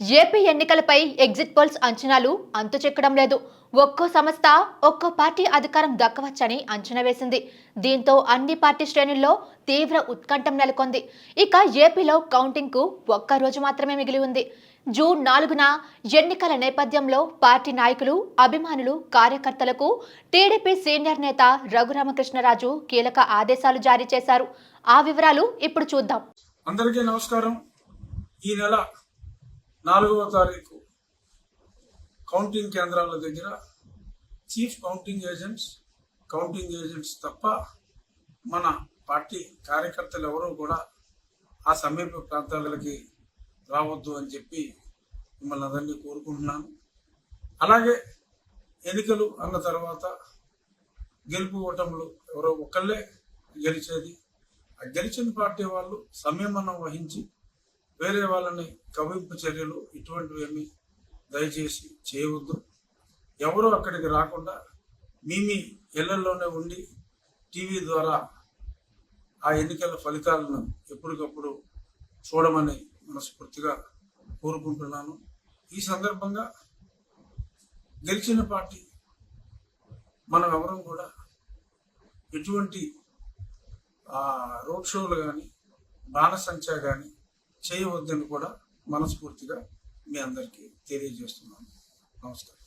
AP ఎన్నికలపై exit polls అంచనాలు అంతు చెక్కడం లేదు. ఒక్కో సంస్థ ఒక్కో పార్టీ అధికారం దక్కవచ్చని అంచనా వేసింది. దీంతో అన్ని పార్టీ శ్రేణుల్లో తీవ్ర ఉత్కంఠం నెలకొంది. ఇక ఏపీలో కౌంటింగ్కు ఒక్క రోజు మాత్రమే మిగిలి ఉంది. జూన్ నాలుగున ఎన్నికల నేపథ్యంలో పార్టీ నాయకులు అభిమానులు కార్యకర్తలకు టీడీపీ సీనియర్ నేత రఘురామకృష్ణరాజు కీలక ఆదేశాలు జారీ చేశారు. ఆ వివరాలు ఇప్పుడు చూద్దాం. అందరికీ నమస్కారం. ఈ నెల నాలుగవ తారీఖు కౌంటింగ్ కేంద్రాల దగ్గర chief counting agents counting agents తప్ప మన పార్టీ కార్యకర్తలు ఎవరూ కూడా ఆ సమీప ప్రాంతాలకి రావద్దు అని చెప్పి మిమ్మల్ని అందరినీ కోరుకుంటున్నాను. అలాగే ఎన్నికలు అన్న తర్వాత గెలుపు ఓటములు ఎవరో ఒకళ్ళే గెలిచేది. ఆ గెలిచిన పార్టీ వాళ్ళు సంయమనం వహించి వేరే వాళ్ళని కవింపు చర్యలు ఇటువంటివేమి దయచేసి చేయవద్దు. ఎవరు అక్కడికి రాకుండా మీ మీ ఇళ్ళలోనే ఉండి టీవీ ద్వారా ఆ ఎన్నికల ఫలితాలను ఎప్పటికప్పుడు చూడమని మనస్ఫూర్తిగా కోరుకుంటున్నాను. ఈ సందర్భంగా గెలిచిన పార్టీ మనం ఎవరం కూడా ఎటువంటి రోడ్ షోలు కానీ బాణసంచా కానీ చేయవద్దని కూడా మనస్ఫూర్తిగా మీ అందరికీ తెలియజేస్తున్నాను. నమస్కారం.